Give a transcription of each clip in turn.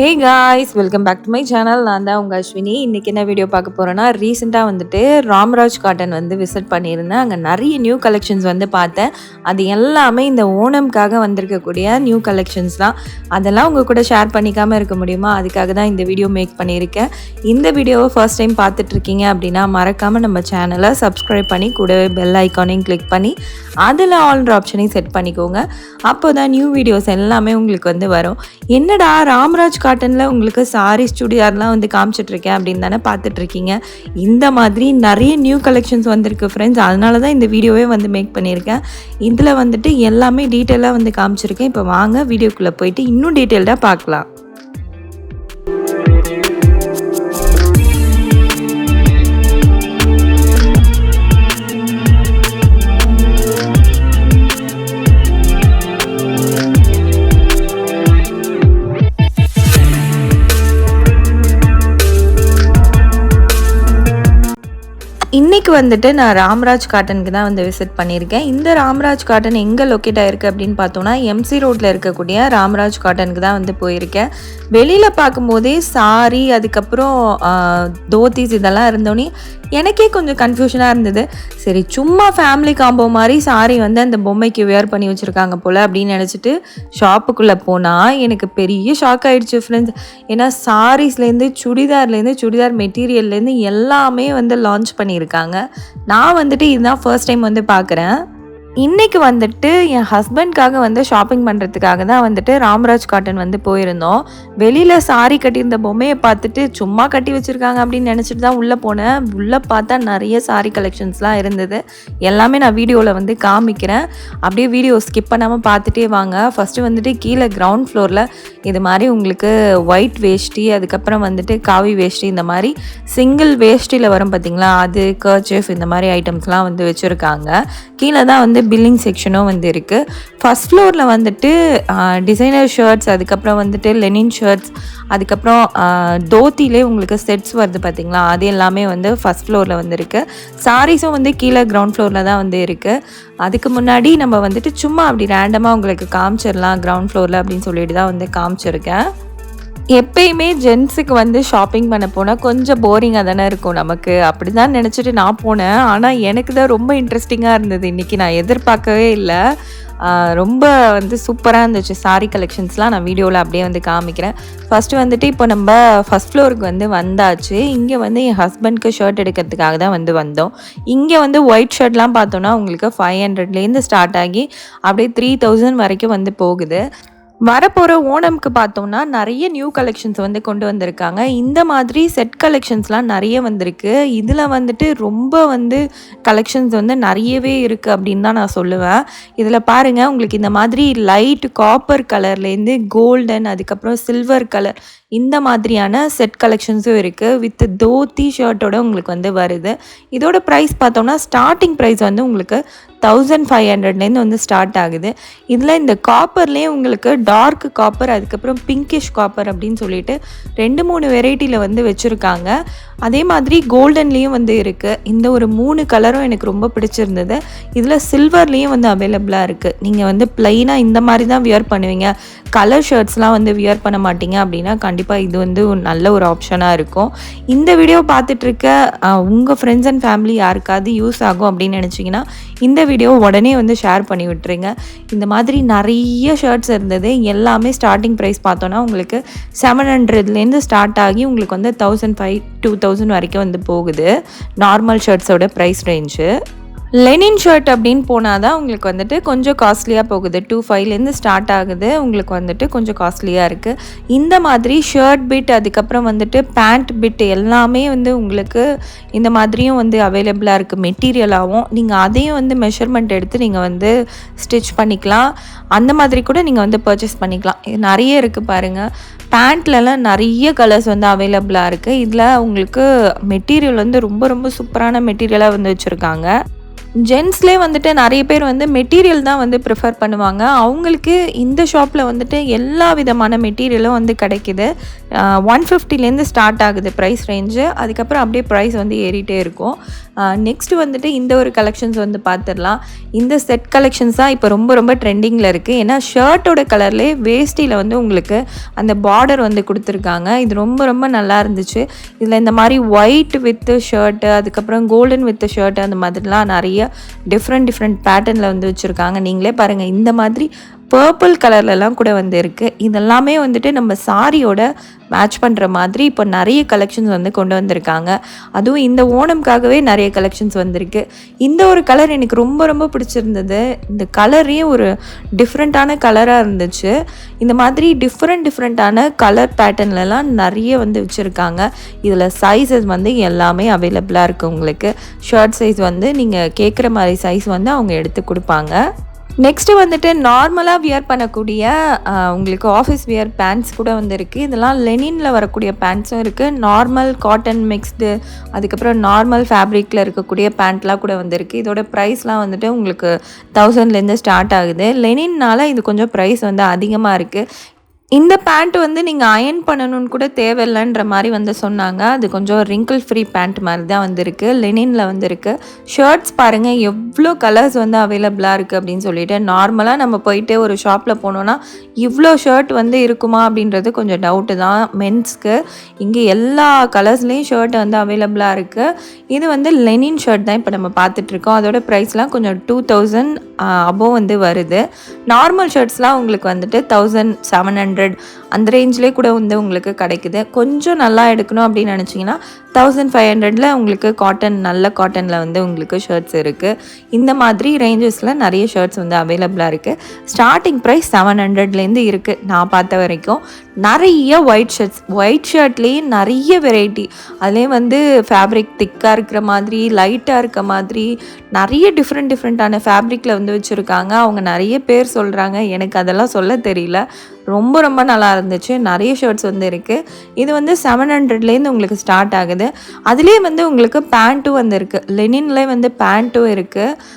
Hey guys welcome back to my channel நான் தான் உங்கள் அஸ்வினி. இன்றைக்கி என்ன வீடியோ பார்க்க போகிறேன்னா ரீசெண்டாக வந்துட்டு ராம்ராஜ் காட்டன் வந்து விசிட் பண்ணியிருந்தேன். அங்கே நிறைய நியூ கலெக்ஷன்ஸ் வந்து பார்த்தேன். அது எல்லாமே இந்த ஓணம்க்காக வந்திருக்கக்கூடிய நியூ கலெக்ஷன்ஸ் தான். அதெல்லாம் உங்கள் கூட ஷேர் பண்ணிக்காமல் இருக்க முடியுமா? அதுக்காக தான் இந்த வீடியோ மேக் பண்ணியிருக்கேன். இந்த வீடியோவை ஃபர்ஸ்ட் டைம் பார்த்துட்ருக்கீங்க அப்படின்னா மறக்காமல் நம்ம சேனலை சப்ஸ்கிரைப் பண்ணி கூடவே பெல் ஐக்கானையும் கிளிக் பண்ணி அதில் ஆல்ன்ற ஆப்ஷனையும் செட் பண்ணிக்கோங்க. அப்போ தான் நியூ வீடியோஸ் எல்லாமே உங்களுக்கு வந்து வரும். என்னடா ராம்ராஜ் காட்டனில் உங்களுக்கு சாரீஸ் சுடிதார்லாம் வந்து காமிச்சிட்ருக்கேன் அப்படின்னு தானே பார்த்துட்ருக்கீங்க இந்த மாதிரி நிறைய நியூ கலெக்ஷன்ஸ் வந்திருக்கு ஃப்ரெண்ட்ஸ் அதனால தான் இந்த வீடியோவே வந்து மேக் பண்ணியிருக்கேன். இதில் வந்துட்டு எல்லாமே டீட்டெயிலாக வந்து காமிச்சிருக்கேன். இப்போ வாங்க வீடியோக்குள்ளே போயிட்டு இன்னும் டீட்டெயில்டாக பார்க்கலாம். இன்றைக்கி வந்துட்டு நான் ராம்ராஜ் காட்டனுக்கு தான் வந்து விசிட் பண்ணியிருக்கேன். இந்த ராம்ராஜ் காட்டன் எங்கே லொக்கேட் ஆகிருக்கு அப்படின்னு பார்த்தோன்னா எம்சி ரோட்டில் இருக்கக்கூடிய ராம்ராஜ் காட்டனுக்கு தான் வந்து போயிருக்கேன். வெளியில் பார்க்கும்போதே சாரி அதுக்கப்புறம் தோத்திஸ் இதெல்லாம் இருந்தோன்னே எனக்கே கொஞ்சம் கன்ஃபியூஷனாக இருந்தது. சரி சும்மா ஃபேமிலி காம்போ மாதிரி சாரி வந்து அந்த பொம்மைக்கு வியர் பண்ணி வச்சுருக்காங்க போல் அப்படின்னு நினச்சிட்டு ஷாப்புக்குள்ளே போனால் எனக்கு பெரிய ஷாக் ஆகிடுச்சு ஃப்ரெண்ட்ஸ் ஏன்னா சாரீஸ்லேருந்து சுடிதார்லேருந்து சுடிதார் மெட்டீரியல்லேருந்து எல்லாமே வந்து லான்ச் பண்ணியிருக்காங்க. நான் வந்துட்டு இதுதான் ஃபர்ஸ்ட் டைம் வந்து பார்க்குறேன். இன்றைக்கி வந்துட்டு என் ஹஸ்பண்ட்காக வந்து ஷாப்பிங் பண்ணுறதுக்காக தான் வந்துட்டு ராம்ராஜ் காட்டன் வந்து போயிருந்தோம். வெளியில் சாரி கட்டியிருந்த பொம்மையை பார்த்துட்டு சும்மா கட்டி வச்சுருக்காங்க அப்படின்னு நினச்சிட்டு தான் உள்ளே போனேன். உள்ளே பார்த்தா நிறைய சாரி கலெக்ஷன்ஸ்லாம் இருந்தது. எல்லாமே நான் வீடியோவில் வந்து காமிக்கிறேன். அப்படியே வீடியோ ஸ்கிப் பண்ணாமல் பார்த்துட்டே வாங்க. ஃபஸ்ட்டு வந்துட்டு கீழே கிரவுண்ட் ஃப்ளோரில் இது மாதிரி உங்களுக்கு ஒயிட் வேஷ்டி அதுக்கப்புறம் வந்துட்டு காவி வேஷ்டி இந்த மாதிரி சிங்கிள் வேஷ்டியில் வரும் பார்த்தீங்களா அது கர்ச்சிஃப் இந்த மாதிரி ஐட்டம்ஸ்லாம் வந்து வச்சுருக்காங்க. கீழே தான் வந்து பில்லிங் செக்ஷனும் வந்து இருக்குது ஃபஸ்ட் ஃப்ளோரில் வந்துட்டு டிசைனர் ஷர்ட்ஸ் அதுக்கப்புறம் வந்துட்டு லெனின் ஷர்ட்ஸ் அதுக்கப்புறம் தோத்திலே உங்களுக்கு செட்ஸ் வருது பார்த்தீங்களா அது எல்லாமே வந்து ஃபஸ்ட் ஃப்ளோரில் வந்து இருக்குது சாரீஸும் வந்து கீழே கிரவுண்ட் ஃப்ளோரில் தான் வந்து இருக்குது அதுக்கு முன்னாடி நம்ம வந்துட்டு சும்மா அப்படி ரேண்டமாக உங்களுக்கு காமிச்சிடலாம் கிரவுண்ட் ஃப்ளோரில் அப்படின்னு சொல்லிட்டு தான் வந்து காமிச்சிருக்கேன். எப்பயுமே ஜென்ஸுக்கு வந்து ஷாப்பிங் பண்ண போனால் கொஞ்சம் போரிங்காக தானே இருக்கும் நமக்கு. அப்படி தான் நினச்சிட்டு நான் போனேன். ஆனால் எனக்கு தான் ரொம்ப இன்ட்ரெஸ்டிங்காக இருந்தது. இன்றைக்கி நான் எதிர்பார்க்கவே இல்லை. ரொம்ப வந்து சூப்பராக இருந்துச்சு. சாரி கலெக்ஷன்ஸ்லாம் நான் வீடியோவில் அப்படியே வந்து காமிக்கிறேன். ஃபஸ்ட்டு வந்துட்டு இப்போ நம்ம ஃபஸ்ட் ஃப்ளோருக்கு வந்து வந்தாச்சு. இங்கே வந்து என் ஹஸ்பண்ட்க்கு ஷர்ட் எடுக்கிறதுக்காக தான் வந்து வந்தோம். இங்கே வந்து ஒயிட் ஷர்ட்லாம் பார்த்தோன்னா உங்களுக்கு ஃபைவ் ஹண்ட்ரட்லேருந்து ஸ்டார்ட் ஆகி அப்படியே த்ரீ தௌசண்ட் வரைக்கும் வந்து போகுது. வரப்போகிற ஓணம்க்கு பார்த்தோம்னா நிறைய நியூ கலெக்ஷன்ஸ் வந்து கொண்டு வந்திருக்காங்க. இந்த மாதிரி செட் கலெக்ஷன்ஸ்லாம் நிறைய வந்திருக்கு. இதில் வந்துட்டு ரொம்ப வந்து கலெக்ஷன்ஸ் வந்து நிறையவே இருக்குது அப்படின்னு தான் நான் சொல்லுவேன். இதில் பாருங்கள் உங்களுக்கு இந்த மாதிரி லைட் காப்பர் கலர்லேருந்து கோல்டன் அதுக்கப்புறம் சில்வர் கலர் இந்த மாதிரியான செட் கலெக்ஷன்ஸும் இருக்குது வித் தோத்தி ஷர்ட்டோட உங்களுக்கு வந்து வருது. இதோட ப்ரைஸ் பார்த்தோம்னா ஸ்டார்டிங் ப்ரைஸ் வந்து உங்களுக்கு தௌசண்ட் ஃபைவ் ஹண்ட்ரட்லேருந்து வந்து ஸ்டார்ட் ஆகுது. இதில் இந்த காப்பர்லேயே உங்களுக்கு டார்க் காப்பர் அதுக்கப்புறம் பிங்கிஷ் காப்பர் அப்படின்னு சொல்லிட்டு ரெண்டு மூணு வெரைட்டியில் வந்து வச்சுருக்காங்க. அதே மாதிரி கோல்டன்லேயும் வந்து இருக்குது இந்த ஒரு மூணு கலரும் எனக்கு ரொம்ப பிடிச்சிருந்தது. இதில் சில்வர்லேயும் வந்து அவைலபிளாக இருக்குது நீங்கள் வந்து ப்ளைனாக இந்த மாதிரி தான் வியர் பண்ணுவீங்க. கலர் ஷர்ட்ஸ்லாம் வந்து வியர் பண்ண மாட்டீங்க அப்படின்னா கண்டிப்பாக கண்டிப்பாக இது வந்து ஒரு நல்ல ஒரு ஆப்ஷனாக இருக்கும். இந்த வீடியோ பார்த்துட்ருக்க உங்கள் ஃப்ரெண்ட்ஸ் அண்ட் ஃபேமிலி யாருக்காவது யூஸ் ஆகும் அப்படின்னு நினச்சிங்கன்னா இந்த வீடியோ உடனே வந்து ஷேர் பண்ணி விட்டுருங்க. இந்த மாதிரி நிறைய ஷர்ட்ஸ் இருந்தது. எல்லாமே ஸ்டார்டிங் ப்ரைஸ் பார்த்தோன்னா உங்களுக்கு செவன் ஹண்ட்ரட்லேருந்து ஸ்டார்ட் ஆகி உங்களுக்கு வந்து தௌசண்ட் ஃபைவ் டூ தௌசண்ட் வரைக்கும் வந்து போகுது. நார்மல் ஷர்ட்ஸோட ப்ரைஸ் ரேஞ்சு லெனின் ஷர்ட் அப்படின்னு போனால் தான் உங்களுக்கு வந்துட்டு கொஞ்சம் காஸ்ட்லியாக போகுது. டூ ஃபைவ்லேருந்து ஸ்டார்ட் ஆகுது. உங்களுக்கு வந்துட்டு கொஞ்சம் காஸ்ட்லியாக இருக்குது இந்த மாதிரி ஷர்ட் பிட் அதுக்கப்புறம் வந்துட்டு பேண்ட் பிட் எல்லாமே வந்து உங்களுக்கு இந்த மாதிரியும் வந்து அவைலபிளாக இருக்குது மெட்டீரியலாகவும் நீங்கள் அதையும் வந்து மெஷர்மெண்ட் எடுத்து நீங்கள் வந்து ஸ்டிச் பண்ணிக்கலாம். அந்த மாதிரி கூட நீங்கள் வந்து பர்ச்சேஸ் பண்ணிக்கலாம். இது நிறைய இருக்குது பாருங்கள் பேண்ட்லலாம் நிறைய கலர்ஸ் வந்து அவைலபிளாக இருக்குது இதில் உங்களுக்கு மெட்டீரியல் வந்து ரொம்ப ரொம்ப சூப்பரான மெட்டீரியலாக வந்து வச்சுருக்காங்க. ஜென்ஸ்லேயே வந்துட்டு நிறைய பேர் வந்து மெட்டீரியல் தான் வந்து ப்ரிஃபர் பண்ணுவாங்க. அவங்களுக்கு இந்த ஷாப்பில் வந்துட்டு எல்லா விதமான மெட்டீரியலும் வந்து கிடைக்கிது. ஒன் ஃபிஃப்டிலேருந்து ஸ்டார்ட் ஆகுது ப்ரைஸ் ரேஞ்சு அதுக்கப்புறம் அப்படியே ப்ரைஸ் வந்து ஏறிட்டே இருக்கும். நெக்ஸ்ட்டு வந்துட்டு இந்த ஒரு கலெக்ஷன்ஸ் வந்து பார்த்துடலாம் இந்த செட் கலெக்ஷன்ஸ் தான் இப்போ ரொம்ப ரொம்ப ட்ரெண்டிங்கில் இருக்குது ஏன்னா ஷர்ட்டோட கலர்லேயே வேஷ்டியில் வந்து உங்களுக்கு அந்த பார்டர் வந்து கொடுத்துருக்காங்க. இது ரொம்ப ரொம்ப நல்லா இருந்துச்சு. இதில் இந்த மாதிரி ஒயிட் வித்து ஷர்ட்டு அதுக்கப்புறம் கோல்டன் வித் ஷர்ட் அந்த மாதிரிலாம் நிறைய டிஃப்ரெண்ட் டிஃப்ரெண்ட் பேட்டர்னில் வந்து வச்சுருக்காங்க. நீங்களே பாருங்கள் இந்த மாதிரி பர்பிள் கலர்லலாம் கூட வந்து இருக்குது இதெல்லாமே வந்துட்டு நம்ம சாரியோட மேட்ச் பண்ணுற மாதிரி இப்போ நிறைய கலெக்ஷன்ஸ் வந்து கொண்டு வந்திருக்காங்க. அதுவும் இந்த ஓணம்காகவே நிறைய கலெக்ஷன்ஸ் வந்திருக்கு. இந்த ஒரு கலர் எனக்கு ரொம்ப ரொம்ப பிடிச்சிருந்தது. இந்த கலரே ஒரு டிஃப்ரெண்ட்டான கலராக இருந்துச்சு. இந்த மாதிரி டிஃப்ரெண்ட் டிஃப்ரெண்ட்டான கலர் பேட்டர்ன்லலாம் நிறைய வந்து வச்சுருக்காங்க. இதில் சைஸஸ் வந்து எல்லாமே அவைலபிளாக இருக்குது உங்களுக்கு. ஷர்ட் சைஸ் வந்து நீங்கள் கேட்குற மாதிரி சைஸ் வந்து அவங்க எடுத்து கொடுப்பாங்க. நெக்ஸ்ட்டு வந்துட்டு நார்மலாக வியர் பண்ணக்கூடிய உங்களுக்கு ஆஃபீஸ் வியர் பேண்ட்ஸ் கூட வந்து இருக்குது இதெல்லாம் லெனினில் வரக்கூடிய பேண்ட்ஸும் இருக்குது நார்மல் காட்டன் மிக்ஸ்டு அதுக்கப்புறம் நார்மல் ஃபேப்ரிக்கில் இருக்கக்கூடிய பேண்ட்லாம் கூட வந்திருக்கு. இதோட ப்ரைஸ்லாம் வந்துட்டு உங்களுக்கு தௌசண்ட்லேருந்து ஸ்டார்ட் ஆகுது. லெனின்னால் இது கொஞ்சம் ப்ரைஸ் வந்து அதிகமாக இருக்குது இந்த பேண்ட் வந்து நீங்கள் அயன் பண்ணணும்னு கூட தேவையில்லைன்ற மாதிரி வந்து சொன்னாங்க. அது கொஞ்சம் ரிங்கிள் ஃப்ரீ பேண்ட் மாதிரி தான் வந்திருக்கு. லெனினில் வந்திருக்கு. ஷர்ட்ஸ் பாருங்கள் எவ்வளோ கலர்ஸ் வந்து அவைலபிளாக இருக்குது அப்படின்னு சொல்லிட்டு நார்மலாக நம்ம போயிட்டு ஒரு ஷாப்பில் போனோன்னா இவ்வளோ ஷர்ட் வந்து இருக்குமா அப்படின்றது கொஞ்சம் டவுட்டு தான். மென்ஸ்க்கு இங்கே எல்லா கலர்ஸ்லேயும் ஷர்ட் வந்து அவைலபிளாக இருக்குது இது வந்து லெனின் ஷர்ட் தான் இப்போ நம்ம பார்த்துட்ருக்கோம் அதோட ப்ரைஸ்லாம் கொஞ்சம் டூ தௌசண்ட் அபோவ் வந்து வருது. நார்மல் ஷர்ட்ஸ்லாம் உங்களுக்கு வந்துட்டு தௌசண்ட் செவன் ஹண்ட்ரட் அந்த ரேஞ்சிலே கூட வந்து உங்களுக்கு கிடைக்குது. கொஞ்சம் நல்லா எடுக்கணும் அப்படின்னு நினச்சிங்கன்னா தௌசண்ட் ஃபைவ் ஹண்ட்ரடில் உங்களுக்கு காட்டன் நல்ல காட்டனில் வந்து உங்களுக்கு ஷர்ட்ஸ் இருக்குது இந்த மாதிரி ரேஞ்சஸில் நிறைய ஷர்ட்ஸ் வந்து அவைலபிளாக இருக்குது ஸ்டார்டிங் ப்ரைஸ் செவன் ஹண்ட்ரட்லேருந்து இருக்குது நான் பார்த்த வரைக்கும். நிறைய ஒயிட் ஷர்ட்ஸ் ஒயிட் ஷர்ட்லேயே நிறைய வெரைட்டி அதுலேயும் வந்து ஃபேப்ரிக் திக்காக இருக்கிற மாதிரி லைட்டாக இருக்க மாதிரி நிறைய டிஃப்ரெண்ட் டிஃப்ரெண்ட்டான ஃபேப்ரிக்கில் வந்து வச்சுருக்காங்க. அவங்க நிறைய பேர் சொல்கிறாங்க எனக்கு அதெல்லாம் சொல்ல தெரியல. ரொம்ப ரொம்ப நல்லா இருந்துச்சு நிறைய ஷர்ட்ஸ் வந்து இருக்குது இது வந்து செவன் ஹண்ட்ரட்லேருந்து உங்களுக்கு ஸ்டார்ட் ஆகுது. அதுலேயே வந்து உங்களுக்கு பேண்ட்டும் வந்து இருக்குது லெனின்லேயே வந்து பேண்ட்டும் இருக்குது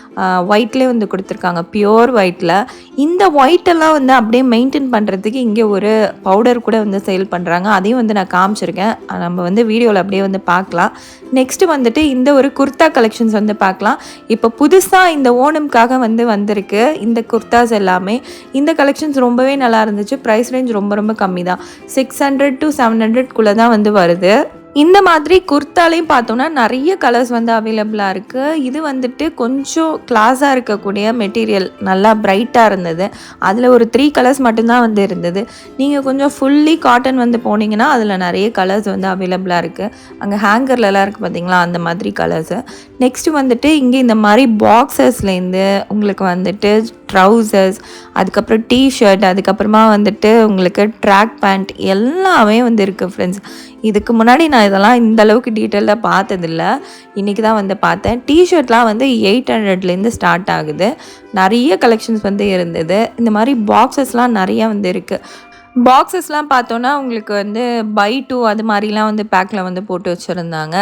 ஒயிட்லேயே வந்து கொடுத்துருக்காங்க. பியோர் ஒயிட்டில் இந்த ஒயிட்டெல்லாம் வந்து அப்படியே மெயின்டைன் பண்ணுறதுக்கு இங்கே ஒரு பவுடர் கூட வந்து சேல் பண்ணுறாங்க அதையும் வந்து நான் காமிச்சிருக்கேன். நம்ம வந்து வீடியோவில் அப்படியே வந்து பார்க்கலாம். நெக்ஸ்ட் வந்துட்டு இந்த ஒரு குர்தா கலெக்ஷன்ஸ் வந்து பார்க்கலாம். இப்போ புதுசாக இந்த ஓணம்காக வந்து வந்திருக்கு. இந்த குர்த்தாஸ் எல்லாமே. இந்த கலெக்ஷன்ஸ் ரொம்பவே நல்லா இருந்துச்சு ப்ரைஸ் ரேஞ்ச் ரொம்ப ரொம்ப கம்மி தான் சிக்ஸ் ஹண்ட்ரட் டு செவன் ஹண்ட்ரட்குள்ளே தான் வந்து வருது. இந்த மாதிரி குர்த்தாலையும் பார்த்தோம்னா நிறைய கலர்ஸ் வந்து அவைலபிளாக இருக்குது இது வந்துட்டு கொஞ்சம் கிளாஸாக இருக்கக்கூடிய மெட்டீரியல் நல்லா பிரைட்டாக இருந்தது. அதில் ஒரு த்ரீ கலர்ஸ் மட்டும்தான் வந்து இருந்தது. நீங்கள் கொஞ்சம் ஃபுல்லி காட்டன் வந்து போனீங்கன்னா அதில் நிறைய கலர்ஸ் வந்து அவைலபிளாக இருக்குது அங்கே ஹேங்கர்லலாம் இருக்குது பார்த்தீங்களா அந்த மாதிரி கலர்ஸு நெக்ஸ்ட்டு வந்துட்டு இங்கே இந்த மாதிரி பாக்ஸஸ்லேருந்து உங்களுக்கு வந்துட்டு ட்ரௌசர்ஸ் அதுக்கப்புறம் டிஷர்ட் அதுக்கப்புறமா வந்துட்டு உங்களுக்கு ட்ராக் பேண்ட் எல்லாமே வந்து இருக்குது ஃப்ரெண்ட்ஸ் இதுக்கு முன்னாடி நான் இதெல்லாம் இந்த அளவுக்கு டீட்டெயிலாக பார்த்ததில்ல. இன்றைக்கி தான் வந்து பார்த்தேன். டிஷர்ட்லாம் வந்து எயிட் ஹண்ட்ரட்லேருந்து ஸ்டார்ட் ஆகுது. நிறைய கலெக்ஷன்ஸ் வந்து இருந்தது. இந்த மாதிரி பாக்ஸஸ்லாம் நிறைய வந்து இருக்குது பாக்ஸஸ்லாம் பார்த்தோன்னா உங்களுக்கு வந்து பை டூ அது மாதிரிலாம் வந்து பேக்கில் வந்து போட்டு வச்சுருந்தாங்க.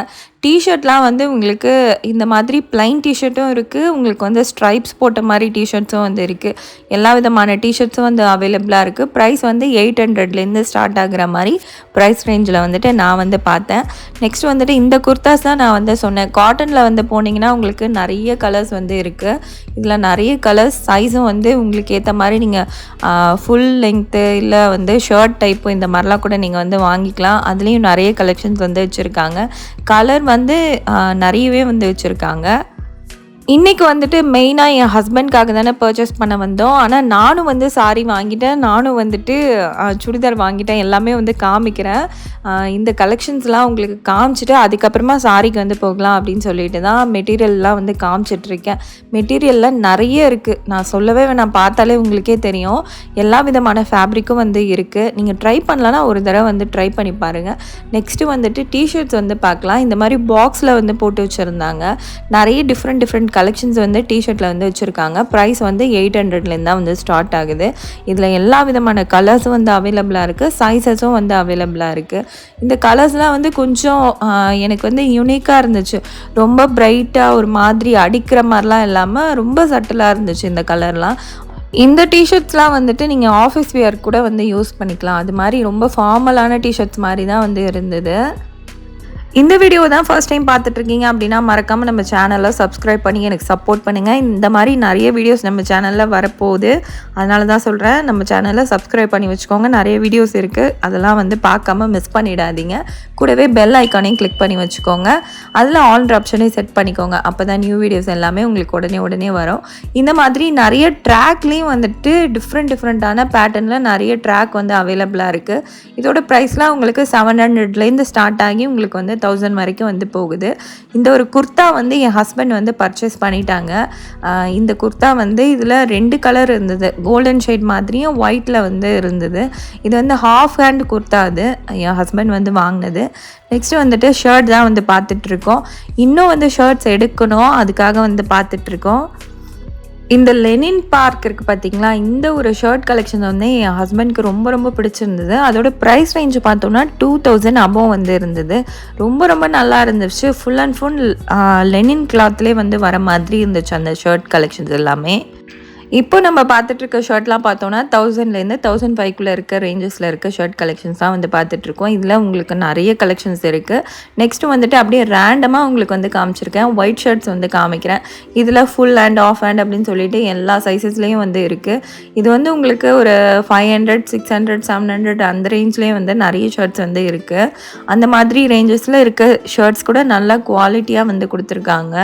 டிஷர்ட்லாம் வந்து உங்களுக்கு இந்த மாதிரி பிளைன் டிஷர்ட்டும் இருக்குது உங்களுக்கு வந்து ஸ்ட்ரைப்ஸ் போட்ட மாதிரி டிஷர்ட்ஸும் வந்து இருக்குது எல்லா விதமான டிஷர்ட்ஸும் வந்து அவைலபிளாக இருக்குது ப்ரைஸ் வந்து எயிட் ஹண்ட்ரட்லேருந்து ஸ்டார்ட் ஆகுற மாதிரி ப்ரைஸ் ரேஞ்சில் வந்துட்டு நான் வந்து பார்த்தேன். நெக்ஸ்ட் வந்துட்டு இந்த குர்தாஸ் தான் நான் வந்து சொன்னேன். காட்டனில் வந்து போனீங்கன்னா உங்களுக்கு நிறைய கலர்ஸ் வந்து இருக்குது இதில் நிறைய கலர்ஸ் சைஸும் வந்து உங்களுக்கு ஏற்ற மாதிரி நீங்கள் ஃபுல் லெங்க்த்து இல்லை வந்து ஷர்ட் டைப்பு இந்த மாதிரிலாம் கூட நீங்கள் வந்து வாங்கிக்கலாம். அதுலேயும் நிறைய கலெக்ஷன்ஸ் வந்து வச்சுருக்காங்க. கலர் வந்து நிறையவே வந்து வச்சுருக்காங்க. இன்றைக்கி வந்துட்டு மெயினாக என் ஹஸ்பண்ட்காக தானே பர்ச்சேஸ் பண்ண வந்தோம். ஆனால் நானும் வந்து சாரி வாங்கிட்டேன். நானும் வந்துட்டு சுடிதார் வாங்கிட்டேன். எல்லாமே வந்து காமிக்கிறேன். இந்த கலெக்ஷன்ஸ்லாம் உங்களுக்கு காமிச்சிட்டு அதுக்கப்புறமா சாரிக்கு வந்து போகலாம் அப்படின்னு சொல்லிட்டு தான் மெட்டீரியல்லாம் வந்து காமிச்சிட்ருக்கேன் மெட்டீரியல்லாம் நிறைய இருக்குது நான் சொல்லவே வேணாம். பார்த்தாலே உங்களுக்கே தெரியும். எல்லா விதமான ஃபேப்ரிக்கும் வந்து இருக்குது நீங்கள் ட்ரை பண்ணலன்னா ஒரு தடவை வந்து ட்ரை பண்ணி பாருங்கள் நெக்ஸ்ட்டு வந்துட்டு டிஷர்ட்ஸ் வந்து பார்க்கலாம். இந்த மாதிரி பாக்ஸில் வந்து போட்டு வச்சுருந்தாங்க. நிறைய டிஃப்ரெண்ட் டிஃப்ரெண்ட் கலெக்ஷன்ஸ் வந்து டிஷர்ட்டில் வந்து வச்சுருக்காங்க. ப்ரைஸ் வந்து எயிட் ஹண்ட்ரட்லேருந்து தான் வந்து ஸ்டார்ட் ஆகுது. இதில் எல்லா விதமான கலர்ஸும் வந்து அவைலபிளாக இருக்குது சைஸஸும் வந்து அவைலபிளாக இருக்குது இந்த கலர்ஸ்லாம் வந்து கொஞ்சம் எனக்கு வந்து யூனிக்காக இருந்துச்சு. ரொம்ப பிரைட்டாக ஒரு மாதிரி அடிக்கிற மாதிரிலாம் இல்லாமல் ரொம்ப சட்டிலாக இருந்துச்சு இந்த கலர்லாம் இந்த டிஷர்ட்ஸ்லாம் வந்துட்டு நீங்கள் ஆஃபீஸ் வியர் கூட வந்து யூஸ் பண்ணிக்கலாம். அது மாதிரி ரொம்ப ஃபார்மலான டிஷர்ட்ஸ் மாதிரி தான் வந்து இருந்தது. இந்த வீடியோ தான் ஃபர்ஸ்ட் டைம் பார்த்துட்டு இருக்கீங்க அப்படின்னா மறக்காமல் நம்ம சேனலை சப்ஸ்கிரைப் பண்ணி எனக்கு சப்போர்ட் பண்ணுங்கள் இந்த மாதிரி நிறைய வீடியோஸ் நம்ம சேனலில் வரப்போகுது. அதனால தான் சொல்கிறேன் நம்ம சேனலை சப்ஸ்கிரைப் பண்ணி வச்சுக்கோங்க. நிறைய வீடியோஸ் இருக்குது அதெல்லாம் வந்து பார்க்காம மிஸ் பண்ணிடாதீங்க. கூடவே பெல் ஐக்கானையும் கிளிக் பண்ணி வச்சுக்கோங்க. அதில் ஆல் ஆப்ஷனையும் செட் பண்ணிக்கோங்க. அப்போ தான் நியூ வீடியோஸ் எல்லாமே உங்களுக்கு உடனே உடனே வரும். இந்த மாதிரி நிறைய ட்ராக்லேயும் வந்துட்டு டிஃப்ரெண்ட் டிஃப்ரெண்ட்டான பேட்டர்னில் நிறைய ட்ராக் வந்து அவைலபிளாக இருக்குது இதோட ப்ரைஸ்லாம் உங்களுக்கு செவன் ஹண்ட்ரட்லேருந்து ஸ்டார்ட் ஆகி உங்களுக்கு வந்து தௌசண்ட் வரைக்கும் வந்து போகுது. இந்த ஒரு குர்த்தா வந்து என் ஹஸ்பண்ட் வந்து பர்ச்சேஸ் பண்ணிட்டாங்க. இந்த குர்த்தா வந்து இதில் ரெண்டு கலர் இருந்தது. கோல்டன் ஷேட் மாதிரியும் ஒயிட்டில் வந்து இருந்தது. இது வந்து ஹாஃப் ஹேண்ட் குர்த்தா அது என் ஹஸ்பண்ட் வந்து வாங்கினது. நெக்ஸ்ட்டு வந்துட்டு ஷர்ட் தான் வந்து பார்த்துட்ருக்கோம் இன்னும் வந்து ஷர்ட்ஸ் எடுக்கணும். அதுக்காக வந்து பார்த்துட்ருக்கோம் இந்த லெனின் பார்க் இருக்குது பார்த்தீங்களா இந்த ஒரு ஷர்ட் கலெக்ஷன் வந்து என் ஹஸ்பண்ட்க்கு ரொம்ப ரொம்ப பிடிச்சிருந்தது. அதோட ப்ரைஸ் ரேஞ்ச் பார்த்தோம்னா டூ தௌசண்ட் அபோவ் வந்து இருந்தது. ரொம்ப ரொம்ப நல்லா இருந்துச்சு. ஃபுல் அண்ட் ஃபுல் லெனின் கிளாத்லேயே வந்து வர மாதிரி இருந்துச்சு அந்த ஷர்ட் கலெக்ஷன்ஸ் எல்லாமே. இப்போ நம்ம பார்த்துட்டு இருக்க ஷர்ட்லாம் பார்த்தோன்னா தௌசண்ட்லேருந்து தௌசண்ட் ஃபைவ்க்குள்ளே இருக்க ரேஞ்சஸில் இருக்க ஷர்ட் கலெக்ஷன்ஸ் தான் வந்து பார்த்துட்ருக்கோம். இதில் உங்களுக்கு நிறைய கலெக்ஷன்ஸ் இருக்குது நெக்ஸ்ட்டு வந்துட்டு அப்படியே ரேண்டமாக உங்களுக்கு வந்து காமிச்சிருக்கேன். ஒயிட் ஷர்ட்ஸ் வந்து காமிக்கிறேன். இதில் ஃபுல் ஹேண்ட் ஆஃப் ஹேண்ட் அப்படின்னு சொல்லிட்டு எல்லா சைஸஸ்லேயும் வந்து இருக்குது இது வந்து உங்களுக்கு ஒரு five hundred six hundred seven hundred அந்த ரேஞ்ச்லேயும் வந்து நிறைய ஷர்ட்ஸ் வந்து இருக்குது அந்த மாதிரி ரேஞ்சஸில் இருக்க ஷர்ட்ஸ் கூட நல்லா குவாலிட்டியாக வந்து கொடுத்துருக்காங்க.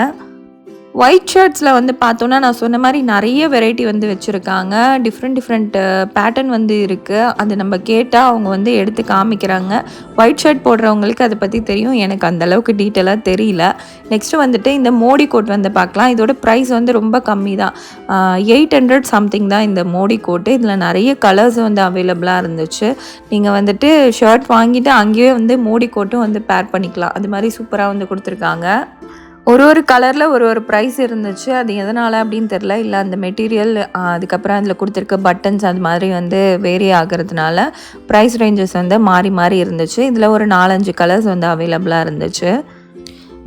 ஒயிட் ஷர்ட்ஸில் வந்து பார்த்தோன்னா நான் சொன்ன மாதிரி நிறைய வெரைட்டி வந்து வச்சுருக்காங்க. டிஃப்ரெண்ட் டிஃப்ரெண்ட் பேட்டர்ன் வந்து இருக்குது அது நம்ம கேட்டால் அவங்க வந்து எடுத்து காமிக்கிறாங்க. ஒயிட் ஷர்ட் போடுறவங்களுக்கு அதை பற்றி தெரியும். எனக்கு அந்தளவுக்கு டீட்டெயிலாக தெரியல. நெக்ஸ்ட்டு வந்துட்டு இந்த மோடி கோட் வந்து பார்க்கலாம். இதோட ப்ரைஸ் வந்து ரொம்ப கம்மி தான் எயிட் ஹண்ட்ரட் சம்திங் தான் இந்த மோடி கோட்டு இதில் நிறைய கலர்ஸ் வந்து அவைலபிளாக இருந்துச்சு. நீங்கள் வந்துட்டு ஷர்ட் வாங்கிட்டு அங்கேயே வந்து மோடி கோட்டும் வந்து பேர் பண்ணிக்கலாம். அது மாதிரி சூப்பராக வந்து கொடுத்துருக்காங்க. ஒரு ஒரு கலரில் ஒரு ஒரு ப்ரைஸ் இருந்துச்சு. அது எதனால் அப்படின்னு தெரில இல்லை அந்த மெட்டீரியல் அதுக்கப்புறம் அதில் கொடுத்துருக்க பட்டன்ஸ் அது மாதிரி வந்து வேரி ஆகிறதுனால ப்ரைஸ் ரேஞ்சஸ் வந்து மாறி மாறி இருந்துச்சு. இதில் ஒரு நாலஞ்சு கலர்ஸ் வந்து அவைலபிளாக இருந்துச்சு.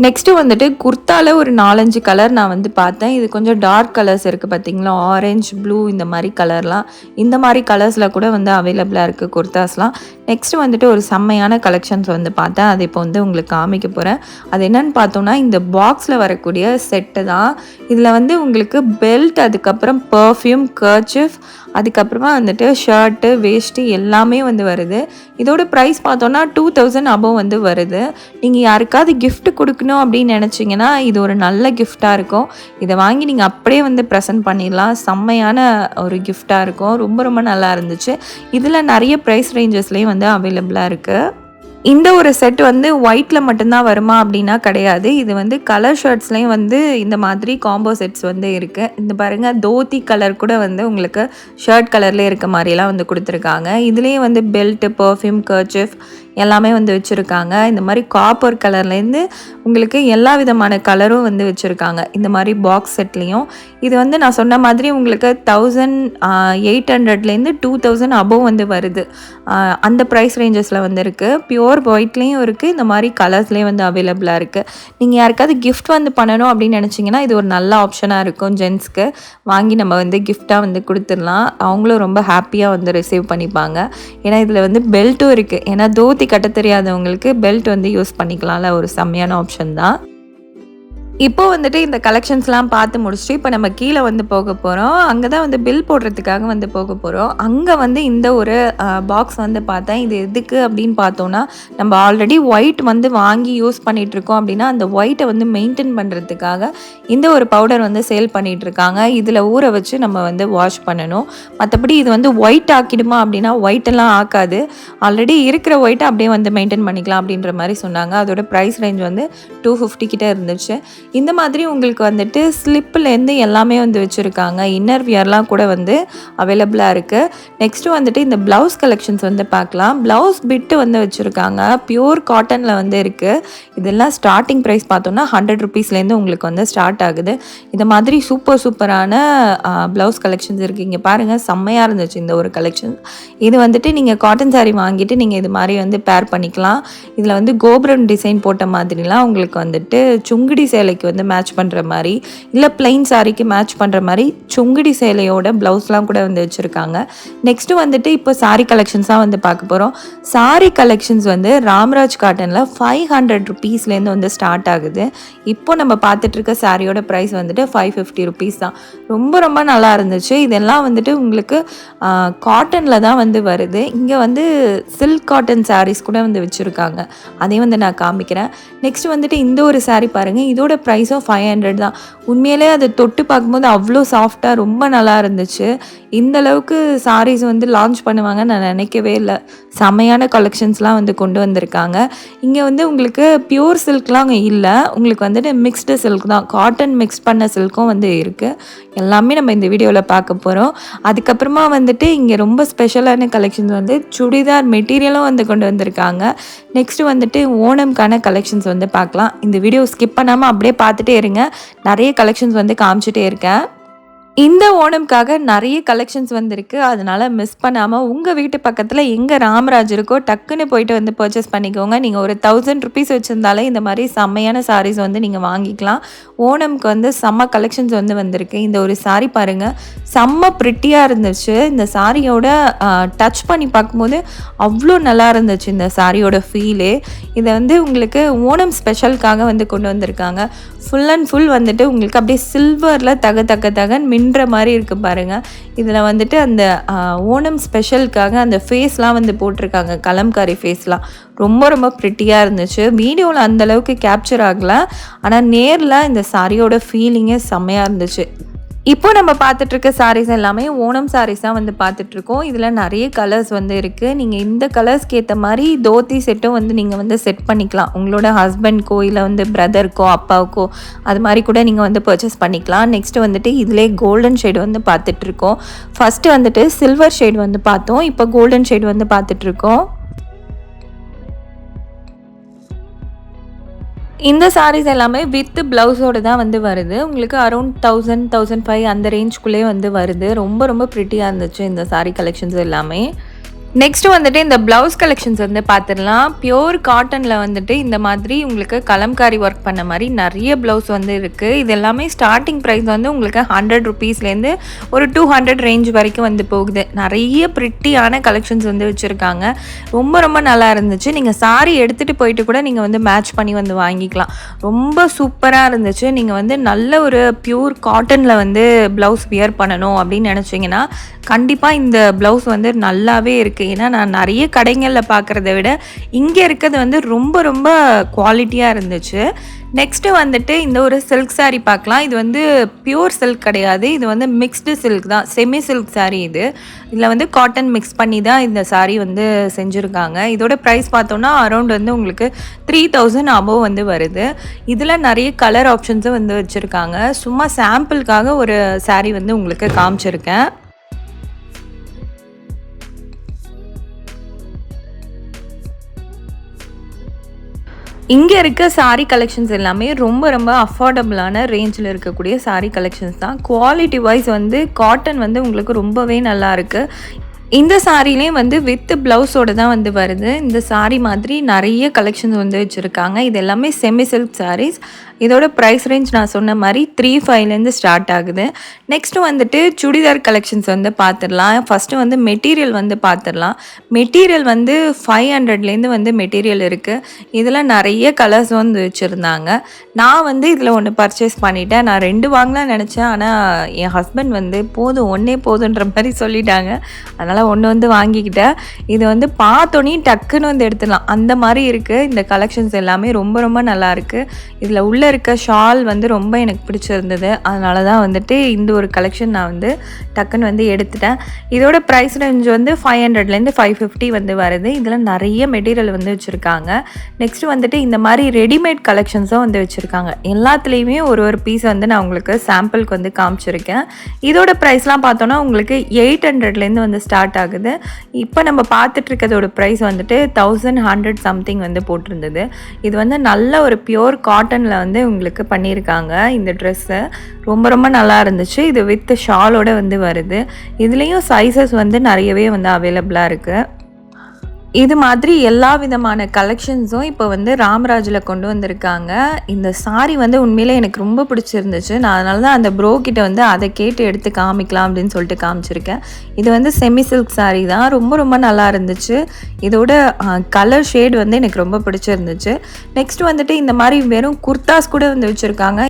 நெக்ஸ்ட்டு வந்துட்டு குர்த்தாவில் ஒரு நாலஞ்சு கலர் நான் வந்து பார்த்தேன். இது கொஞ்சம் டார்க் கலர்ஸ் இருக்குது பார்த்தீங்களா? ஆரஞ்சு ப்ளூ இந்த மாதிரி கலர்லாம் இந்த மாதிரி கலர்ஸில் கூட வந்து அவைலபிளாக இருக்குது குர்தாஸ்லாம் நெக்ஸ்ட்டு வந்துட்டு ஒரு செம்மையான கலெக்ஷன்ஸ் வந்து பார்த்தேன் அது இப்போ வந்து உங்களுக்கு காமிக்க போகிறேன் அது என்னன்னு பார்த்தோம்னா இந்த பாக்ஸில் வரக்கூடிய செட்டு தான். இதில் வந்து உங்களுக்கு பெல்ட் அதுக்கப்புறம் பர்ஃப்யூம் கர்ச்சிஃப் அதுக்கப்புறமா வந்துட்டு ஷர்ட்டு வேஷ்டி எல்லாமே வந்து வருது. இதோட ப்ரைஸ் பார்த்தோன்னா டூ தௌசண்ட் அபவ் வந்து வருது. நீங்கள் யாருக்காவது கிஃப்ட் கொடுக்கணும் அப்படின்னு நினச்சிங்கன்னா இது ஒரு நல்ல கிஃப்டாக இருக்கும். இதை வாங்கி நீங்கள் அப்படியே வந்து ப்ரெசென்ட் பண்ணிடலாம். செம்மையான ஒரு கிஃப்டாக இருக்கும். ரொம்ப ரொம்ப நல்லா இருந்துச்சு. இதில் நிறைய ப்ரைஸ் ரேஞ்சஸ்லேயும் வந்து அவைலபிளாக இருக்குது இந்த ஒரு செட் வந்து ஒயிட்டில் மட்டும்தான் வருமா அப்படின்னா கிடையாது. இது வந்து கலர் ஷர்ட்ஸ்லேயும் வந்து இந்த மாதிரி காம்போ செட்ஸ் வந்து இருக்குது இந்த பாருங்கள் தோத்தி கலர் கூட வந்து உங்களுக்கு ஷர்ட் கலர்லேயே இருக்க மாதிரிலாம் வந்து கொடுத்துருக்காங்க. இதுலேயும் வந்து பெல்ட்டு பர்ஃப்யூம் கர்ச்சிஃப் எல்லாமே வந்து வச்சுருக்காங்க. இந்த மாதிரி காப்பர் கலர்லேருந்து உங்களுக்கு எல்லா விதமான கலரும் வந்து வச்சுருக்காங்க. இந்த மாதிரி பாக்ஸ் செட்லேயும் இது வந்து நான் சொன்ன மாதிரி உங்களுக்கு தௌசண்ட் எயிட் ஹண்ட்ரட்லேருந்து டூ தௌசண்ட் அபோவ் வந்து வருது. அந்த ப்ரைஸ் ரேஞ்சஸில் வந்து இருக்குது பியோர் ஒயிட்லேயும் இருக்குது இந்த மாதிரி கலர்ஸ்லேயும் வந்து அவைலபிளாக இருக்குது நீங்கள் யாருக்காவது கிஃப்ட் வந்து பண்ணணும் அப்படின்னு நினச்சிங்கன்னா இது ஒரு நல்ல ஆப்ஷனாக இருக்கும் ஜென்ஸ்க்கு வாங்கி நம்ம வந்து கிஃப்டாக வந்து கொடுத்துடலாம். அவங்களும் ரொம்ப ஹாப்பியாக வந்து ரிசீவ் பண்ணிப்பாங்க. ஏன்னா இதில் வந்து பெல்ட்டும் இருக்குது ஏன்னா தோத்தி கட்ட தெரியாதவங்களுக்கு பெல்ட் வந்து யூஸ் பண்ணிக்கலாம்ல ஒரு செம்மையான ஆப்ஷன் தான். இப்போ வந்துட்டு இந்த கலெக்ஷன்ஸ்லாம் பார்த்து முடிச்சுட்டு இப்போ நம்ம கீழே வந்து போக போகிறோம் அங்கே தான் வந்து பில் போடுறதுக்காக வந்து போக போகிறோம் அங்கே வந்து இந்த ஒரு பாக்ஸ் வந்து பார்த்தேன் இது எதுக்கு அப்படின்னு பார்த்தோன்னா நம்ம ஆல்ரெடி ஒயிட் வந்து வாங்கி யூஸ் பண்ணிகிட்ருக்கோம் இருக்கோம் அப்படின்னா அந்த ஒயிட்டை வந்து மெயின்டைன் பண்ணுறதுக்காக இந்த ஒரு பவுடர் வந்து சேல் பண்ணிகிட்ருக்காங்க இதில் ஊற வச்சு நம்ம வந்து வாஷ் பண்ணணும். மற்றபடி இது வந்து ஒயிட் ஆக்கிடுமா அப்படின்னா ஒயிட்டெல்லாம் ஆக்காது. ஆல்ரெடி இருக்கிற ஒயிட்டை அப்படியே வந்து மெயின்டைன் பண்ணிக்கலாம் அப்படின்ற மாதிரி சொன்னாங்க. அதோட ப்ரைஸ் ரேஞ்ச் வந்து டூ ஃபிஃப்டி கிட்டே இருந்துச்சு. இந்த மாதிரி உங்களுக்கு வந்துட்டு ஸ்லிப்லேருந்து எல்லாமே வந்து வச்சுருக்காங்க. இன்னர் வியர்லாம் கூட வந்து அவைலபிளாக இருக்குது நெக்ஸ்ட்டு வந்துட்டு இந்த ப்ளவுஸ் கலெக்ஷன்ஸ் வந்து பார்க்கலாம். ப்ளவுஸ் பிட்டு வந்து வச்சுருக்காங்க. பியூர் காட்டனில் வந்து இருக்குது இதெல்லாம் ஸ்டார்டிங் ப்ரைஸ் பார்த்தோன்னா ஹண்ட்ரட் ருபீஸ்லேருந்து உங்களுக்கு வந்து ஸ்டார்ட் ஆகுது. இந்த மாதிரி சூப்பர் சூப்பரான ப்ளவுஸ் கலெக்ஷன்ஸ் இருக்குது இங்கே பாருங்கள் செம்மையாக இருந்துச்சு இந்த ஒரு கலெக்ஷன் இது வந்துட்டு நீங்கள் காட்டன் சாரீ வாங்கிட்டு நீங்கள் இது மாதிரி வந்து பேர் பண்ணிக்கலாம். இதில் வந்து கோபுரம் டிசைன் போட்ட மாதிரிலாம் உங்களுக்கு வந்துட்டு சுங்குடி சேலை சாரிக்கு வந்து மேட்ச் பண்ணுற மாதிரி இல்லை பிளைன் சாரிக்கு மேட்ச் பண்ணுற மாதிரி சுங்குடி சேலையோட ப்ளவுஸ்லாம் கூட வந்து வச்சுருக்காங்க. நெக்ஸ்ட்டு வந்துட்டு இப்போ சாரி கலெக்ஷன்ஸாக வந்து பார்க்க போகிறோம் சாரி கலெக்ஷன்ஸ் வந்து ராம்ராஜ் காட்டனில் ஃபைவ் ஹண்ட்ரட் ருபீஸ்லேருந்து வந்து ஸ்டார்ட் ஆகுது. இப்போ நம்ம பார்த்துட்ருக்க சாரியோட ப்ரைஸ் வந்துட்டு ஃபைவ் ஃபிஃப்டி ருபீஸ் தான். ரொம்ப ரொம்ப நல்லா இருந்துச்சு. இதெல்லாம் வந்துட்டு உங்களுக்கு காட்டனில் தான் வந்து வருது. இங்கே வந்து சில்க் காட்டன் சாரீஸ் கூட வந்து வச்சுருக்காங்க. அதையும் வந்து நான் காமிக்கிறேன். நெக்ஸ்ட் வந்துட்டு இந்த ஒரு சாரீ பாருங்கள் இதோட ப்ரைஸும் ஃபைவ் ஹண்ட்ரட் தான். உண்மையிலே அதை தொட்டு பார்க்கும்போது அவ்வளோ சாஃப்டாக ரொம்ப நல்லா இருந்துச்சு. இந்த அளவுக்கு சாரீஸ் வந்து லான்ச் பண்ணுவாங்க நான் நினைக்கவே இல்லை. செமையான கலெக்ஷன்ஸ்லாம் வந்து கொண்டு வந்திருக்காங்க. இங்கே வந்து உங்களுக்கு பியூர் சில்க்லாம் அங்கே இல்லை. உங்களுக்கு வந்துட்டு மிக்ஸ்டு சில்க் தான். காட்டன் மிக்ஸ் பண்ண சில்க்கும் வந்து இருக்குது எல்லாமே நம்ம இந்த வீடியோவில் பார்க்க போகிறோம் அதுக்கப்புறமா வந்துட்டு இங்கே ரொம்ப ஸ்பெஷலான கலெக்ஷன்ஸ் வந்து சுடிதார் மெட்டீரியலும் வந்து கொண்டு வந்திருக்காங்க. நெக்ஸ்ட்டு வந்துட்டு ஓணம்க்கான கலெக்ஷன்ஸ் வந்து பார்க்கலாம். இந்த வீடியோ ஸ்கிப் பண்ணாமல் அப்படியே பார்த்துட்டே இருங்க. நிறைய கலெக்ஷன்ஸ் வந்து காமிச்சிட்டே இருக்கேன். இந்த ஓணம்க்காக நிறைய கலெக்ஷன்ஸ் வந்திருக்கு. அதனால மிஸ் பண்ணாமல் உங்கள் வீட்டு பக்கத்தில் எங்கே ராமராஜ் இருக்கோ டக்குன்னு போயிட்டு வந்து பர்ச்சேஸ் பண்ணிக்கோங்க. நீங்கள் ஒரு தௌசண்ட் ருபீஸ் வச்சுருந்தாலே இந்த மாதிரி செம்மையான சாரீஸ் வந்து நீங்கள் வாங்கிக்கலாம். ஓணம்க்கு வந்து செம்ம கலெக்ஷன்ஸ் வந்து வந்திருக்கு. இந்த ஒரு சாரீ பாருங்கள் செம்ம ப்ரிட்டியாக இருந்துச்சு. இந்த சாரியோட டச் பண்ணி பார்க்கும்போது அவ்வளோ நல்லா இருந்துச்சு இந்த சாரியோட ஃபீலு இதை வந்து உங்களுக்கு ஓணம் ஸ்பெஷலுக்காக வந்து கொண்டு வந்திருக்காங்க. ஃபுல் அண்ட் ஃபுல் வந்துட்டு உங்களுக்கு அப்படியே சில்வரில் தக தக தகன் மின்ற மாதிரி இருக்குது பாருங்கள் இதில் வந்துட்டு அந்த ஓணம் ஸ்பெஷலுக்காக அந்த ஃபேஸ்லாம் வந்து போட்டிருக்காங்க. கலம்காரி ஃபேஸ்லாம் ரொம்ப ரொம்ப ப்ரிட்டியாக இருந்துச்சு. வீடியோவில் அந்தளவுக்கு கேப்சர் ஆகலை. ஆனால் நேரில் இந்த சாரியோட ஃபீலிங்கே செம்மையாக இருந்துச்சு. இப்போ நம்ம பார்த்துட்டு இருக்க சாரீஸ் எல்லாமே ஓணம் சாரீஸ் தான் வந்து பார்த்துட்ருக்கோம் இதில் நிறைய கலர்ஸ் வந்து இருக்குது நீங்கள் இந்த கலர்ஸ்க்கு ஏற்ற மாதிரி தோத்தி செட்டும் வந்து நீங்கள் வந்து செட் பண்ணிக்கலாம். உங்களோட ஹஸ்பண்ட்க்கோ இல்லை வந்து பிரதருக்கோ அப்பாவுக்கோ அது மாதிரி கூட நீங்கள் வந்து பர்ச்சேஸ் பண்ணிக்கலாம். நெக்ஸ்ட்டு வந்துட்டு இதிலே கோல்டன் ஷேடு வந்து பார்த்துட்ருக்கோம் ஃபஸ்ட்டு வந்துட்டு சில்வர் ஷேட் வந்து பார்த்தோம். இப்போ கோல்டன் ஷேடு வந்து பார்த்துட்ருக்கோம் இந்த சாரீஸ் எல்லாமே வித் ப்ளவுஸோடு தான் வந்து வருது. உங்களுக்கு அரௌண்ட் தௌசண்ட் தௌசண்ட் ஃபைவ் அந்த ரேஞ்சுக்குள்ளே வந்து வருது. ரொம்ப ரொம்ப ப்ரிட்டியாக இருந்துச்சு இந்த சாரீ கலெக்ஷன்ஸ் எல்லாமே. நெக்ஸ்ட் வந்துட்டு இந்த ப்ளவுஸ் கலெக்ஷன்ஸ் வந்து பார்த்துடலாம் பியோர் காட்டனில் வந்துட்டு இந்த மாதிரி உங்களுக்கு கலம்காரி ஒர்க் பண்ண மாதிரி நிறைய ப்ளவுஸ் வந்து இருக்குது இது எல்லாமே ஸ்டார்டிங் ப்ரைஸ் வந்து உங்களுக்கு ஹண்ட்ரட் ருபீஸ்லேருந்து ஒரு டூ ஹண்ட்ரட் ரேஞ்ச் வரைக்கும் வந்து போகுது. நிறைய ப்ரிட்டியான கலெக்ஷன்ஸ் வந்து வச்சுருக்காங்க. ரொம்ப ரொம்ப நல்லா இருந்துச்சு. நீங்கள் சாரி எடுத்துகிட்டு போயிட்டு கூட நீங்கள் வந்து மேட்ச் பண்ணி வந்து வாங்கிக்கலாம். ரொம்ப சூப்பராக இருந்துச்சு. நீங்கள் வந்து நல்ல ஒரு பியூர் காட்டனில் வந்து ப்ளவுஸ் வியர் பண்ணணும் அப்படின்னு நினச்சிங்கன்னா கண்டிப்பாக இந்த ப்ளவுஸ் வந்து நல்லாவே இருக்குது ஏன்னா நான் நிறைய கடைகளில் பார்க்குறத விட இங்கே இருக்கிறது வந்து ரொம்ப ரொம்ப குவாலிட்டியாக இருந்துச்சு. நெக்ஸ்ட்டு வந்துட்டு இந்த ஒரு சில்க் சாரீ பார்க்கலாம். இது வந்து பியூர் சில்க் கிடையாது. இது வந்து மிக்ஸ்டு சில்க் தான். செமி சில்க் சாரீ இது. இதில் வந்து காட்டன் மிக்ஸ் பண்ணி தான் இந்த சாரீ வந்து செஞ்சுருக்காங்க. இதோட ப்ரைஸ் பார்த்தோன்னா அரௌண்ட் வந்து உங்களுக்கு த்ரீ தௌசண்ட் அபோவ் வந்து வருது. இதில் நிறைய கலர் ஆப்ஷன்ஸும் வந்து வச்சுருக்காங்க. சும்மா சாம்பிளுக்காக ஒரு சாரீ வந்து உங்களுக்கு காமிச்சிருக்கேன். இங்கே இருக்க சாரீ கலெக்ஷன்ஸ் எல்லாமே ரொம்ப ரொம்ப அஃபோர்டபுளான ரேஞ்சில் இருக்கக்கூடிய சாரீ கலெக்ஷன்ஸ் தான். குவாலிட்டி வைஸ் வந்து காட்டன் வந்து உங்களுக்கு ரொம்பவே நல்லா இருக்குது இந்த சாரீலேயும் வந்து வித் ப்ளவுஸோட தான் வந்து வருது. இந்த சாரீ மாதிரி நிறைய கலெக்ஷன்ஸ் வந்து வச்சுருக்காங்க. இது எல்லாமே செமி சில்க் சாரீஸ் இதோட ப்ரைஸ் ரேஞ்ச் நான் சொன்ன மாதிரி த்ரீ ஃபைவ்லேருந்து ஸ்டார்ட் ஆகுது. நெக்ஸ்ட்டு வந்துட்டு சுடிதார் கலெக்ஷன்ஸ் வந்து பார்த்துடலாம் ஃபஸ்ட்டு வந்து மெட்டீரியல் வந்து பார்த்துடலாம் மெட்டீரியல் வந்து ஃபைவ் ஹண்ட்ரட்லேருந்து வந்து மெட்டீரியல் இருக்குது இதில் நிறைய கலர்ஸ் வந்து வச்சுருந்தாங்க. நான் வந்து இதில் ஒன்று பர்ச்சேஸ் பண்ணிட்டேன். நான் ரெண்டு வாங்கலாம் நினச்சேன். ஆனால் என் ஹஸ்பண்ட் வந்து போதும் ஒன்றே போதுன்ற மாதிரி சொல்லிட்டாங்க. அதனால் ஒன்று வந்து வாங்கிக்கிட்டேன். இது வந்து பார்த்தோன்னே டக்குன்னு வந்து எடுத்துடலாம். அந்த மாதிரி இருக்குது இந்த கலெக்ஷன்ஸ் எல்லாமே ரொம்ப ரொம்ப நல்லாயிருக்கு இதில் உள்ள உள்ளே இருக்க ஷால் வந்து ரொம்ப எனக்கு பிடிச்சிருந்தது. அதனால தான் வந்துட்டு இந்த ஒரு கலெக்ஷன் நான் வந்து டக்குன்னு வந்து எடுத்துட்டேன். இதோட ப்ரைஸ் ரேஞ்ச் வந்து ஃபைவ் ஹண்ட்ரட்லேருந்து ஃபைவ் ஃபிஃப்டி வந்து வருது. இதில் நிறைய மெட்டீரியல் வந்து வச்சுருக்காங்க. நெக்ஸ்ட்டு வந்துட்டு இந்த மாதிரி ரெடிமேட் கலெக்ஷன்ஸும் வந்து வச்சுருக்காங்க. எல்லாத்துலேயுமே ஒரு ஒரு பீஸ் வந்து நான் உங்களுக்கு சாம்பிளுக்கு வந்து காமிச்சிருக்கேன். இதோட ப்ரைஸ்லாம் பார்த்தோன்னா உங்களுக்கு எயிட் ஹண்ட்ரட்லேருந்து வந்து ஸ்டார்ட் ஆகுது. இப்போ நம்ம பார்த்துட்ருக்கதோட ப்ரைஸ் வந்துட்டு தௌசண்ட் ஹண்ட்ரட் சம்திங் வந்து போட்டிருந்தது. இது வந்து நல்ல ஒரு பியோர் காட்டனில் வந்து உங்களுக்கு பண்ணியிருக்காங்க. இந்த ட்ரெஸ்ஸு ரொம்ப ரொம்ப நல்லா இருந்துச்சு. இது வித் ஷாலோட வந்து வருது. இதுலேயும் சைஸஸ் வந்து நிறையவே வந்து அவைலபிளாக இருக்குது இது மாதிரி எல்லா விதமான கலெக்ஷன்ஸும் இப்போ வந்து ராமராஜில் கொண்டு வந்திருக்காங்க. இந்த சாரி வந்து உண்மையிலே எனக்கு ரொம்ப பிடிச்சிருந்துச்சு. நான் அதனால தான் அந்த ப்ரோ கிட்ட வந்து அதை கேட்டு எடுத்து காமிக்கலாம் அப்படின்னு சொல்லிட்டு காமிச்சிருக்கேன். இது வந்து செமி சில்க் சாரி தான். ரொம்ப ரொம்ப நல்லா இருந்துச்சு. இதோட கலர் ஷேட் வந்து எனக்கு ரொம்ப பிடிச்சிருந்துச்சு. நெக்ஸ்ட் வந்துட்டு இந்த மாதிரி வெறும் குர்தாஸ் கூட வந்து வச்சுருக்காங்க.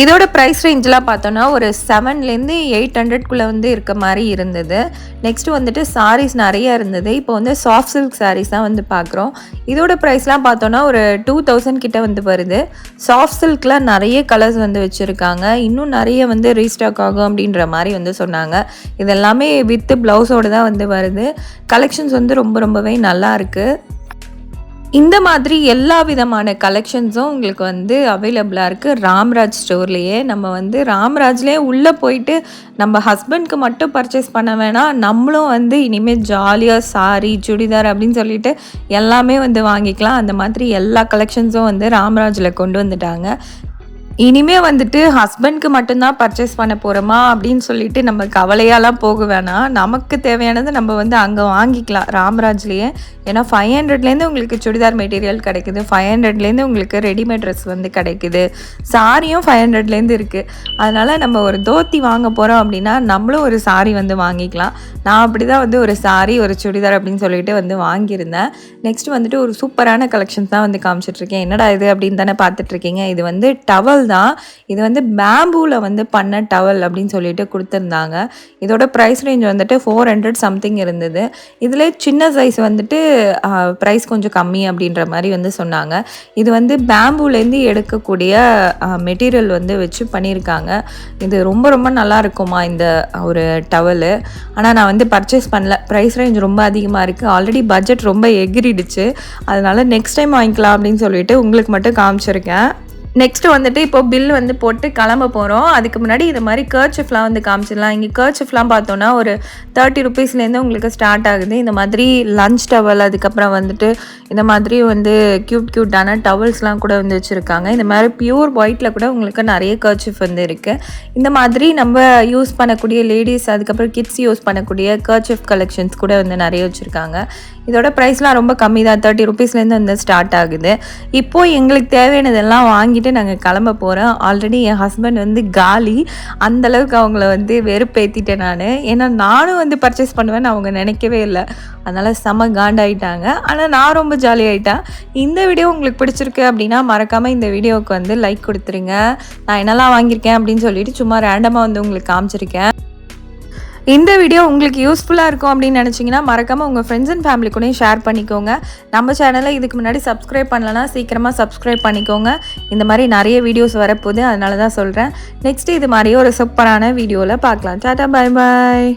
இதோட ப்ரைஸ் ரேஞ்செலாம் பார்த்தோன்னா ஒரு செவன்லேருந்து எயிட் ஹண்ட்ரட்குள்ளே வந்து இருக்க மாதிரி இருந்தது. நெக்ஸ்ட் வந்துட்டு சாரீஸ் நிறைய இருந்தது. இப்போ வந்து சாஃப்ட் சில்க் சாரீஸ் தான் வந்து பார்க்குறோம். இதோட ப்ரைஸ்லாம் பார்த்தோன்னா ஒரு டூ தௌசண்ட் கிட்ட வந்து வருது. சாஃப்ட் சில்க்லாம் நிறைய கலர்ஸ் வந்து வச்சுருக்காங்க. இன்னும் நிறைய வந்து ரீஸ்டாக் ஆகும் அப்படின்ற மாதிரி வந்து சொன்னாங்க. இதெல்லாமே வித்து ப்ளவுஸோடு தான் வந்து வருது. கலெக்ஷன்ஸ் வந்து ரொம்ப ரொம்பவே நல்லா இருக்குது இந்த மாதிரி எல்லா விதமான கலெக்ஷன்ஸும் உங்களுக்கு வந்து அவைலபிளாக இருக்குது ராம்ராஜ் ஸ்டோர்லேயே நம்ம வந்து ராம்ராஜ்லேயே உள்ளே போயிட்டு நம்ம ஹஸ்பண்ட்க்கு மட்டும் பர்ச்சேஸ் பண்ண வேணாம். நம்மளும் வந்து இனிமேல் ஜாலியாக சாரி சுடிதார் அப்படின்னு சொல்லிட்டு எல்லாமே வந்து வாங்கிக்கலாம். அந்த மாதிரி எல்லா கலெக்ஷன்ஸும் வந்து ராம்ராஜில் கொண்டு வந்துட்டாங்க. இனிமே வந்துட்டு ஹஸ்பண்ட்க்கு மட்டும்தான் பர்ச்சேஸ் பண்ண போகிறோமா அப்படின்னு சொல்லிட்டு நம்ம கவலையாலாம் போக வேணாம். நமக்கு தேவையானது நம்ம வந்து அங்கே வாங்கிக்கலாம் ராம்ராஜ்லேயே. ஏன்னா ஃபைவ் ஹண்ட்ரட்லேருந்து உங்களுக்கு சுடிதார் மெட்டீரியல் கிடைக்குது. ஃபைவ் ஹண்ட்ரட்லேருந்து உங்களுக்கு ரெடிமேட் ட்ரெஸ் வந்து கிடைக்குது. சாரியும் ஃபைவ் ஹண்ட்ரட்லேருந்து இருக்குது அதனால் நம்ம ஒரு தோத்தி வாங்க போகிறோம் அப்படின்னா நம்மளும் ஒரு சாரி வந்து வாங்கிக்கலாம். நான் அப்படி தான் வந்து ஒரு சாரி ஒரு சுடிதார் அப்படின்னு சொல்லிட்டு வந்து வாங்கியிருந்தேன். நெக்ஸ்ட் வந்துட்டு ஒரு சூப்பரான கலெக்ஷன்ஸ் தான் வந்து காமிச்சிட்ருக்கேன் என்னடா இது அப்படின்னு தானே பார்த்துட்ருக்கீங்க இது வந்து டவல் தான் இது வந்து பேம்பூவில் வந்து பண்ண டவல் அப்படின்னு சொல்லிட்டு கொடுத்துருந்தாங்க. இதோட ப்ரைஸ் ரேஞ்ச் வந்துட்டு ஃபோர் ஹண்ட்ரட் சம்திங் இருந்தது. இதில் சின்ன சைஸ் வந்துட்டு ப்ரைஸ் கொஞ்சம் கம்மி அப்படின்ற மாதிரி வந்து சொன்னாங்க. இது வந்து பேம்பூலேருந்து எடுக்கக்கூடிய மெட்டீரியல் வந்து வச்சு பண்ணியிருக்காங்க. இது ரொம்ப ரொம்ப நல்லா இருக்குமா இந்த ஒரு டவலு ஆனால் நான் வந்து பர்ச்சேஸ் பண்ணல. ப்ரைஸ் ரேஞ்ச் ரொம்ப அதிகமாக இருக்குது ஆல்ரெடி பட்ஜெட் ரொம்ப எகிரிடுச்சு. அதனால் நெக்ஸ்ட் டைம் வாங்கிக்கலாம் அப்படின்னு சொல்லிட்டு உங்களுக்கு மட்டும் காமிச்சிருக்கேன். நெக்ஸ்ட்டு வந்துட்டு இப்போ பில் வந்து போட்டு கிளம்ப போகிறோம் அதுக்கு முன்னாடி இது மாதிரி கர்ச்சிஃப்லாம் வந்து காமிச்சிடலாம். இங்கே கர்ச்சிஃப்லாம் பார்த்தோன்னா ஒரு தேர்ட்டி ருபீஸ்லேருந்து உங்களுக்கு ஸ்டார்ட் ஆகுது. இந்த மாதிரி லஞ்ச் டவல் அதுக்கப்புறம் வந்துட்டு இந்த மாதிரி வந்து க்யூட் க்யூட்டான டவல்ஸ்லாம் கூட வந்து வச்சுருக்காங்க. இந்த மாதிரி பியூர் ஒயிட்டில் கூட உங்களுக்கு நிறைய கர்ச்சிஃப் வந்து இருக்குது இந்த மாதிரி நம்ம யூஸ் பண்ணக்கூடிய லேடிஸ் அதுக்கப்புறம் கிட்ஸ் யூஸ் பண்ணக்கூடிய கர்ச்சிஃப் கலெக்ஷன்ஸ் கூட வந்து நிறைய வச்சுருக்காங்க. இதோட ப்ரைஸ்லாம் ரொம்ப கம்மி தான். தேர்ட்டி ருபீஸ்லேருந்து வந்து ஸ்டார்ட் ஆகுது. இப்போது எங்களுக்கு தேவையானதெல்லாம் வாங்கிட்டு நாங்கள் கிளம்ப போகிறோம் ஆல்ரெடி என் ஹஸ்பண்ட் வந்து காலி. அந்தளவுக்கு அவங்கள வந்து வெறுப்பேற்றிட்டேன் நான். ஏன்னா நானும் வந்து பர்ச்சேஸ் பண்ணுவேன்னு அவங்க நினைக்கவே இல்லை. அதனால் செம காண்டாயிட்டாங்க. ஆனால் நான் ரொம்ப ஜாலியாகிட்டேன் இந்த வீடியோ உங்களுக்கு பிடிச்சிருக்கு அப்படின்னா மறக்காமல் இந்த வீடியோவுக்கு வந்து லைக் கொடுத்துருங்க. நான் என்னெல்லாம் வாங்கியிருக்கேன் அப்படின்னு சொல்லிட்டு சும்மா ரேண்டமாக வந்து உங்களுக்கு காமிச்சிருக்கேன். இந்த வீடியோ உங்களுக்கு யூஸ்ஃபுல்லாக இருக்கும் அப்படின்னு நினச்சிங்கன்னா மறக்காமல் உங்கள் ஃப்ரெண்ட்ஸ் அண்ட் ஃபேமிலி கூடயும் ஷேர் பண்ணிக்கோங்க. நம்ம சேனலை இதுக்கு முன்னாடி சப்ஸ்கிரைப் பண்ணலன்னா சீக்கிரமாக சப்ஸ்கிரைப் பண்ணிக்கோங்க. இந்த மாதிரி நிறைய வீடியோஸ் வரப்போகுது அதனால தான் சொல்கிறேன் நெக்ஸ்ட் இது மாதிரி ஒரு சூப்பரான வீடியோவில் பார்க்கலாம். டாட்டா பாய் பாய்